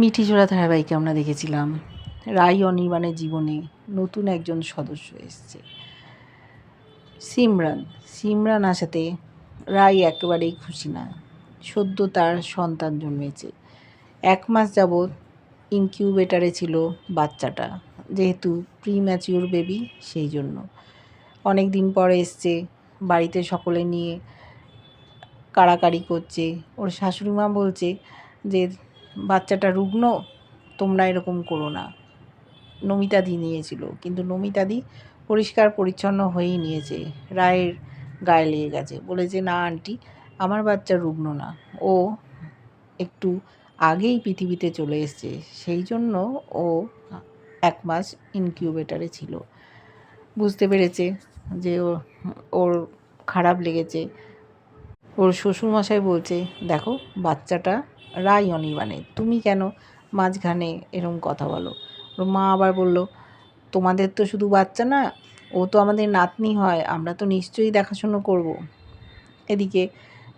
মিঠি জোড়া ধারাবাহিকে আমরা দেখেছিলাম। রাই অনির্বাণের জীবনে নতুন একজন সদস্য এসছে। সিমরান সিমরান আসাতে রাই একেবারেই খুশি না। সদ্য তার সন্তান জন্মেছে। এক মাস যাবৎ ইনকিউবেটারে ছিল বাচ্চাটা। যেহেতু প্রি ম্যাচিওর বেবি, সেই জন্য। অনেক দিন পরে এসছে, বাড়িতে সকলে নিয়ে কাড়াকাড়ি করছে। ওর শাশুড়ি মা বলছে যে বাচ্চাটা রুগ্ন, তোমরা এরকম করো না। নমিতাদি নিয়েছিল, কিন্তু নমিতাদি পরিষ্কার পরিচ্ছন্ন হয়েই নিয়েছে, রায়ের গায়ে লেগে গেছে। বলেছে, না, আন্টি, আমার বাচ্চা রুগ্ন না। ও একটু আগেই পৃথিবীতে চলে এসছে, সেই জন্য ও এক মাস ইনকিউবেটারে ছিল। বুঝতে পেরেছে যে ওর খারাপ লেগেছে। ওর শ্বশুরমশাই বলছে, দেখো, বাচ্চাটা রাই অনির্বাণের। তুমি কেন মাঝখানে এরম কথা বলো? ওর মা আবার বলল, তোমাদের তো শুধু বাচ্চা না, ও তো আমাদের নাতনি হয়, আমরা তো নিশ্চয়ই দেখাশুনো করব। এদিকে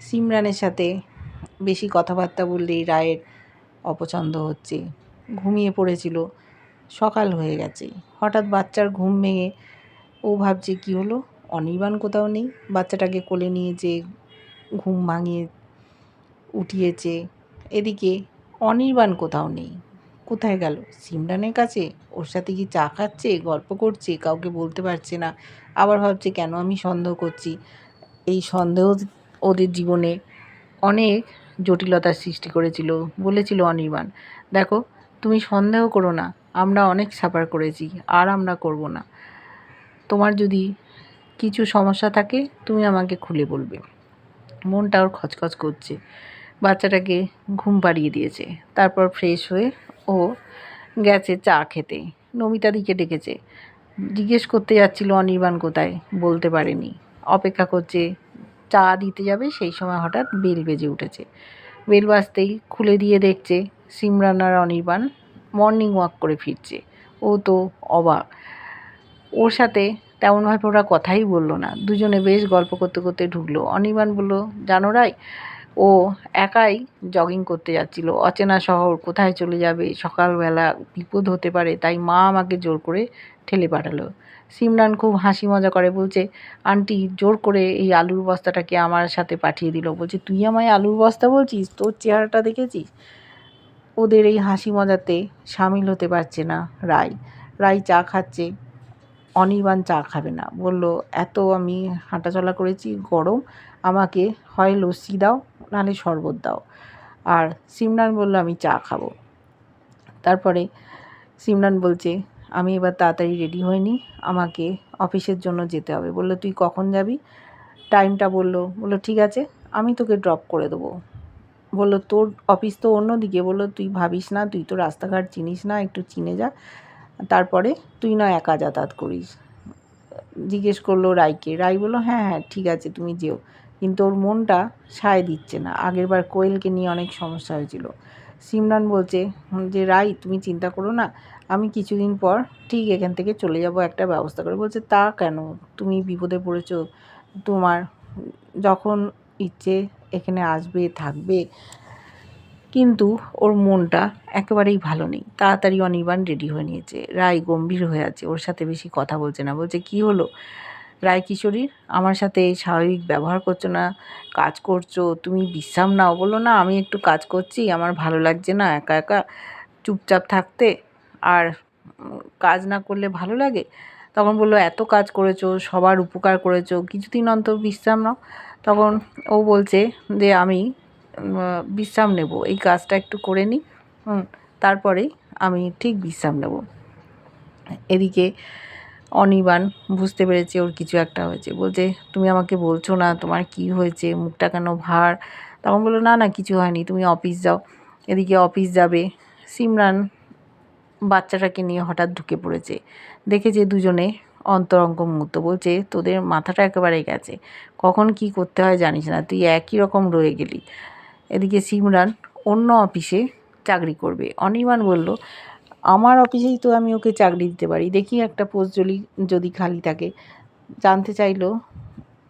সিমরানের সাথে বেশি কথাবার্তা বললেই রায়ের অপছন্দ হচ্ছে। ঘুমিয়ে পড়েছিল, সকাল হয়ে গেছে। হঠাৎ বাচ্চার ঘুম ভেঙে ও ভাবছে, কি হলো? অনির্বাণ কোথাও নেই? বাচ্চাটাকে কোলে নিয়ে যে ঘুম ভাঙিয়ে উঠিয়েছে। এদিকে অনির্বাণ কোথাও নেই। কোথায় গেল? সিমরানের কাছে? ওর সাথে কি চা খাচ্ছে? গল্প করছে? কাউকে বলতে পারছে না। আবার ভাবছে, কেন আমি সন্দেহ করছি? এই সন্দেহ ওদের জীবনে অনেক জটিলতার সৃষ্টি করেছিল, বলেছিল অনির্বাণ। দেখো, তুমি সন্দেহ করো না। আমরা অনেক সাফার করেছি, আর আমরা করব না। তোমার যদি কিছু সমস্যা থাকে, তুমি আমাকে খুলে বলবে। মনটা ওর খচখচ করছে। বাচ্চাটাকে ঘুম পাড়িয়ে দিয়েছে। তারপর ফ্রেশ হয়ে ও গেছে চা খেতে। নমিতাদিকে ডেকেছে। জিজ্ঞেস করতে যাচ্ছিল অনির্বাণ কোথায়? বলতে পারেনি। অপেক্ষা করছে, চা দিতে যাবে, সেই সময় হঠাৎ বেল বেজে উঠেছে। বেল বাজতেই খুলে দিয়ে দেখছে সিমরান আর অনির্বাণ মর্নিং ওয়াক করে ফিরছে। ও তো অবাক। ওর সাথে তেমনভাবে ওরা কথাই বলল না। দুজনে বেশ গল্প করতে করতে ঢুকলো। অনির্বাণ বলল, জানো রাই, ও একাই জগিং করতে যাচ্ছিল। অচেনা শহর, কোথায় চলে যাবে? সকালবেলা বিপদ হতে পারে, তাই মা আমাকে জোর করে ঠেলে পাঠালো। সিমরান খুব হাসি মজা করে বলছে, আন্টি, জোর করে এই আলুর বস্তাটাকে আমার সাথে পাঠিয়ে দিল? বলছে, তুই আমায় আলুর বস্তা বলছিস? তোর চেহারাটা দেখেছিস? ওদের এই হাসি মজাতে সামিল হতে পারছে না রায় রায় চা খাচ্ছে। অনির্বাণ চা খাবে না। বলল, এত আমি হাঁটাচলা করেছি, গরম, আমাকে হয় লস্যি দাও, নাহলে শরবত দাও। আর সিমরান বলল, আমি চা খাব। তারপরে সিমরান বলছে, আমি এবার তাড়াতাড়ি রেডি হয়নি আমাকে অফিসের জন্য যেতে হবে। বলল, তুই কখন যাবি? টাইমটা বলল বলল, ঠিক আছে, আমি তোকে ড্রপ করে দেবো। বলল, তোর অফিস তো অন্যদিকে। বলল, তুই ভাবিস না, তুই তো রাস্তাঘাট চিনিস না, একটু চিনে যা। তারপরে তুই না একা যাতায়াত করিস। জিজ্ঞেস করল রাইকে রাই বলল হ্যাঁ হ্যাঁ ঠিক আছে, তুমি যেও। কিন্তু ওর মনটা সায় দিচ্ছে না। আগের বার কোয়েলকে নিয়ে অনেক সমস্যা হয়েছিল। সিমরান বলছে যে রাই তুমি চিন্তা করো না, আমি কিছুদিন পর ঠিক এখান থেকে চলে যাব, একটা ব্যবস্থা করে। বলছে, তা কেন? তুমি বিপদে পড়েছো। তোমার যখন ইচ্ছে এখানে আসবে, থাকবে কিন্তু ওর মনটা একেবারেই ভালো নেই। তাড়াতাড়ি অনির্বাণ রেডি হয়ে নিয়েছে। রায় গম্ভীর হয়ে আছে। ওর সাথে বেশি কথা বলছে না। বলছে, কি হলো? রায়, কিশোরীর? আমার সাথে স্বাভাবিক ব্যবহার করছ না? কাজ করছ? তুমি বিশ্রাম নাও। বলো না, আমি একটু কাজ করছি। আমার ভালো লাগছে না একা একা। চুপচাপ থাকতে আর কাজ না করলে ভালো লাগে? তখন বলল, এত কাজ করেছ, সবার উপকার করেছ। কিছুদিন অন্তর বিশ্রাম নাও। তখন ও বলছে যে, আমি বিশ্রাম নেব। এই কাজটা একটু করে নিই তারপরেই আমি ঠিক বিশ্রাম নেব। এদিকে অনিবান বুঝতে পেরেছে ওর কিছু একটা হয়েছে। বলছে, তুমি আমাকে বলছো না, তোমার কি হয়েছে? মুখটা কেন ভার? তখন বলল, না না, কিছু হয়নি, তুমি অফিস যাও। এদিকে অফিস যাবে, সিমরান বাচ্চাটাকে নিয়ে হঠাৎ ঢুকে পড়েছে। দেখেছে দুজনে অন্তরঙ্গ মুহূর্ত। বলছে, তোদের মাথাটা একেবারে গেছে। কখন কি করতে হয় জানিস না, তুই একই রকম রয়ে গেলি। এদিকে সিমরান অন্য অফিসে চাকরি করবে। অনির্বাণ বলল, আমার অফিসেই তো আমি ওকে চাকরি দিতে পারি। দেখি একটা পোস্ট যদি যদি খালি থাকে। জানতে চাইলো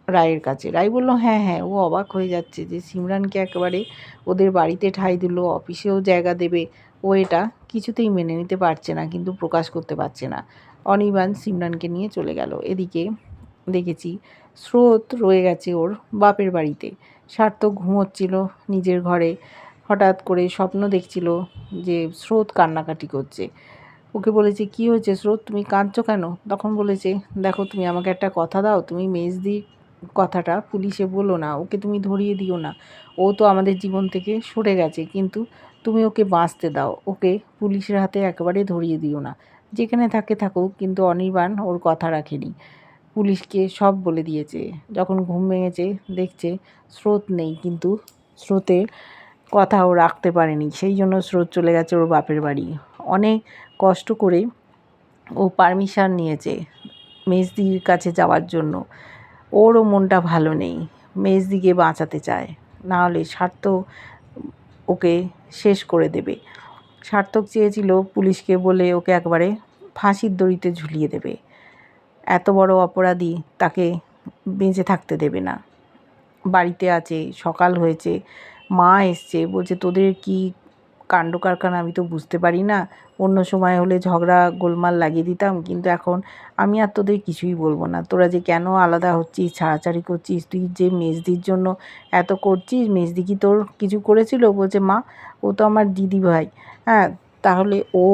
রায়ের কাছে। রায় বলল হ্যাঁ হ্যাঁ। ও অবাক হয়ে যাচ্ছে যে সিমরানকে একেবারে ওদের বাড়িতে ঠাঁই দিল, অফিসেও জায়গা দেবে। ও এটা কিছুতেই মেনে নিতে পারছে না, কিন্তু প্রকাশ করতে পারছে না। অনির্বাণ সিমরানকে নিয়ে চলে গেল। এদিকে দেখেছি স্রোত রয়ে গেছে ওর বাপের বাড়িতে। সার্থক ঘুমোচ্ছিল নিজের ঘরে। হঠাৎ করে স্বপ্ন দেখছিল যে স্রোত কান্নাকাটি করছে। ওকে বলেছে, কি হয়েছে স্রোত? তুমি কাঁদছো কেন? তখন বলেছে, দেখো, তুমি আমাকে একটা কথা দাও। তুমি মেজদি কথাটা পুলিশে বলো না। ওকে তুমি ধরিয়ে দিও না। ও তো আমাদের জীবন থেকে সরে গেছে। কিন্তু তুমি ওকে বাঁচতে দাও। ওকে পুলিশের হাতে একেবারে ধরিয়ে দিও না। যেখানে থাকে থাকুক। কিন্তু অনির্বাণ ওর কথা রাখেনি। পুলিশকে সব বলে দিয়েছে। যখন ঘুম ভেঙেছে, দেখছে স্রোত নেই, কিন্তু স্রোতের কথা ও রাখতে পারেনি। সেই জন্য স্রোত চলে গেছে ওর বাপের বাড়ি। অনেক কষ্ট করে ও পারমিশন নিয়েছে মেজদির কাছে যাওয়ার জন্য। ওরও মনটা ভালো নেই, মেজদিকে বাঁচাতে চায়। নাহলে স্বার্থ ওকে শেষ করে দেবে। সার্থক চেয়েছিল পুলিশকে বলে ওকে একবারে ফাঁসির দড়িতে ঝুলিয়ে দেবে। এত বড় অপরাধী তাকে বেঁচে থাকতে দেবে না। বাড়িতে আছে, সকাল হয়েছে, মা এসছে, বলছে, তোদের কি কাণ্ড কারখানা আমি তো বুঝতে পারি না। অন্য সময় হলে ঝগড়া গোলমাল লাগিয়ে দিতাম, কিন্তু এখন আমি আর তোদের কিছুই বলব না। তোরা যে কেন আলাদা হচ্ছিস, ছাড়াছাড়ি করছিস, তুই যে মেজদির জন্য এত করছিস, মেজদি কি তোর কিছু করেছিল? বলছে, মা, ও তো আমার দিদি ভাই হ্যাঁ তাহলে ও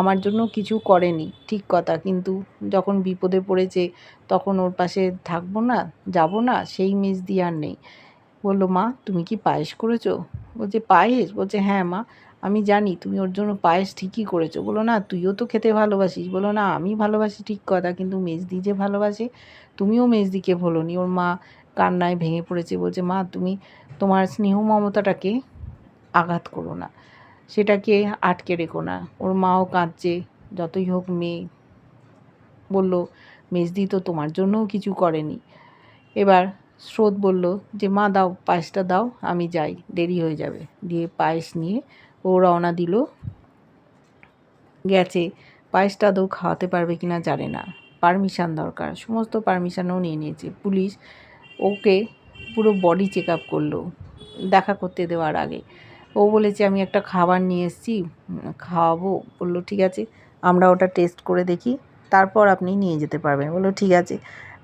আমার জন্য কিছু করেনি, ঠিক কথা। কিন্তু যখন বিপদে পড়েছে, তখন ওর পাশে থাকব না, যাব না, সেই মেজদি আর নেই। বলল, মা, তুমি কি পায়েস করেছ? বলছে, পায়েস? বলছে হ্যাঁ মা, আমি জানি তুমি ওর জন্য পায়েস ঠিকই করেছ। বলো না, তুইও তো খেতে ভালোবাসিস। বলো না, আমি ভালোবাসি ঠিক কথা, কিন্তু মেজদি যে ভালোবাসে, তুমিও মেজদিকে নি ওর মা কান্নায় ভেঙে পড়েছে, বলছে, মা, তুমি তোমার স্নেহ মমতাটাকে আঘাত করো না। সেটাকে আটকে রেখো না। ওর মাও কাঁদছে, যতই হোক মেয়ে। বলল, মেজদি তো তোমার জন্যও কিছু করেনি। এবার স্রোত বলল যে, মা, দাও, পায়েসটা দাও, আমি যাই, দেরি হয়ে যাবে। দিয়ে পায়েস নিয়ে ও রওনা দিল। গেছে। পায়েসটা আদৌ খাওয়াতে পারবে কি না জানে না। পারমিশান দরকার, সমস্ত পারমিশানও নিয়ে নিয়েছে। পুলিশ ওকে পুরো বডি চেক আপ করল, দেখা করতে দেওয়ার আগে। ও বলেছে, আমি একটা খাবার নিয়ে এসেছি খাওয়াবো। বলল, ঠিক আছে, আমরা ওটা টেস্ট করে দেখি, তারপর আপনি নিয়ে যেতে পারবেন। বলল, ঠিক আছে।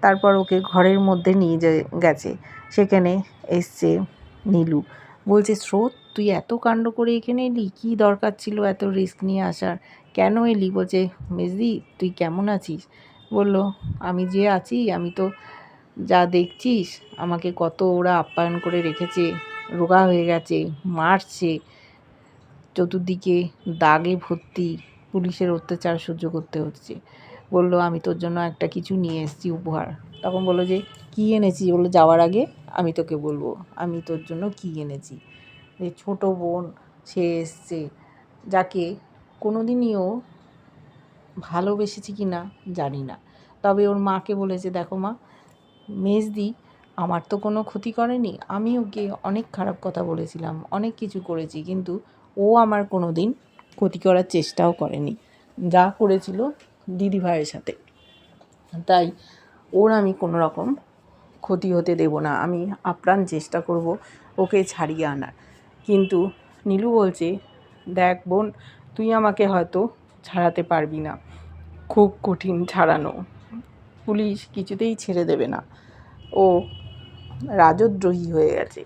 তারপর ওকে ঘরের মধ্যে নিয়ে গেছে, সেখানে এসছে নীলু। বলছে, স্রোত, তুই এত কাণ্ড করে এখানে এলি? কী দরকার ছিল এত রিস্ক নিয়ে আসার? কেন এলি? বলছে, মেজদি, তুই কেমন আছিস? বলল, আমি যে আছি, আমি তো যা দেখছিস, আমাকে কত ওরা আপ্যায়ন করে রেখেছে। রোগা হয়ে গেছে, মারছে। চতুর্দিকে দাগে ভর্তি পুলিশের অত্যাচার সহ্য করতে হচ্ছে। বলল, আমি তোর জন্য একটা কিছু নিয়ে এসেছি উপহার। তখন বলল যে, কী এনেছি বলল, যাওয়ার আগে আমি তোকে বলব, আমি তোর জন্য কী এনেছি। যে ছোটো বোন, সে এসছে, যাকে কোনো দিনই ও ভালোবেসেছে কি না জানি না। তবে ওর মাকে বলেছে, দেখো মা, মেজদি আমার তো কোনো ক্ষতি করেনি। আমি ওকে অনেক খারাপ কথা বলেছিলাম, অনেক কিছু করেছি, কিন্তু ও আমার কোনো দিন ক্ষতি করার চেষ্টাও করেনি। যা করেছিল দিদিভাইয়ের সাথে। তাই ওর আমি কোনো রকম ক্ষতি হতে দেব না। আমি আপ্রাণ চেষ্টা করব ওকে ছাড়িয়ে আনার। কিন্তু নীলু বলছে, দেখ বোন, তুই আমাকে হয়তো ছাড়াতে পারবি না। খুব কঠিন ছাড়ানো। পুলিশ কিছুতেই ছেড়ে দেবে না। ও রাজদ্রোহী হয়ে গেছে।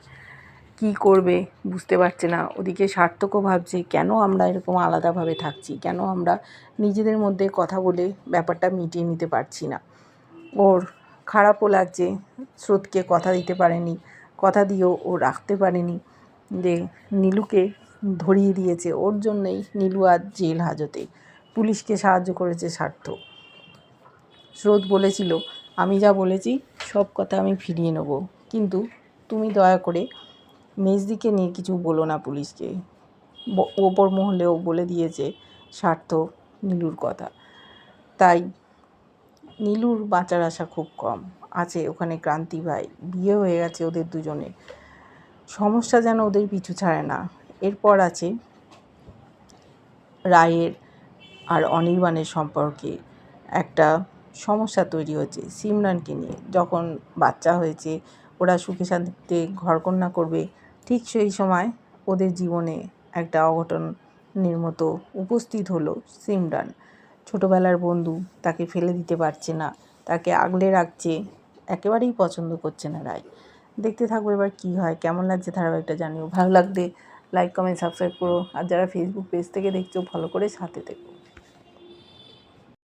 কি করবে বুঝতে পারছে না। ওদিকে সার্থকও ভাবছে, কেন আমরা এরকম আলাদাভাবে থাকছি? কেন আমরা নিজেদের মধ্যে কথা বলে ব্যাপারটা মিটিয়ে নিতে পারছি না? ওর খারাপও লাগছে, স্রোতকে কথা দিতে পারেনি, কথা দিয়েও ও রাখতে পারেনি। যে নীলুকে ধরিয়ে দিয়েছে, ওর জন্যেই নীলু আজ জেল হাজতে। পুলিশকে সাহায্য করেছে সার্থক। স্রোত বলেছিল, আমি যা বলেছি, সব কথা আমি ফিরিয়ে নেব। কিন্তু তুমি দয়া করে মেজদিকে নিয়ে কিছু বলো না পুলিশকে। ওপর মহলেও বলে দিয়েছে স্বার্থ নীলুর কথা। তাই নীলুর বাঁচার আশা খুব কম। আছে ওখানে ক্রান্তি ভাই, বিয়ে হয়ে গেছে ওদের দুজনে সমস্যা যেন ওদের পিছু ছাড়ে না। এরপর আছে রায়ের আর অনির্বাণের সম্পর্কে একটা সমস্যা তৈরি হয়েছে সিমরানকে নিয়ে। যখন বাচ্চা হয়েছে ওরা সুখে শান্তিতে ঘরকন্যা করবে। ঠিক সেই সময় ওদের জীবনে একটা অঘটন মতো উপস্থিত হলো সিমরান। ছোটোবেলার বন্ধু, তাকে ফেলে দিতে পারছে না। তাকে আগলে রাখছে, একেবারেই পছন্দ করছে না রায়। দেখতে থাকব এবার কী হয়, কেমন লাগছে ধারাবাহিকটা জানিও। ভালো লাগলে লাইক কমেন্ট সাবস্ক্রাইব করো। আর যারা ফেসবুক পেজ থেকে দেখছ ফলো করে সাথে থেকো।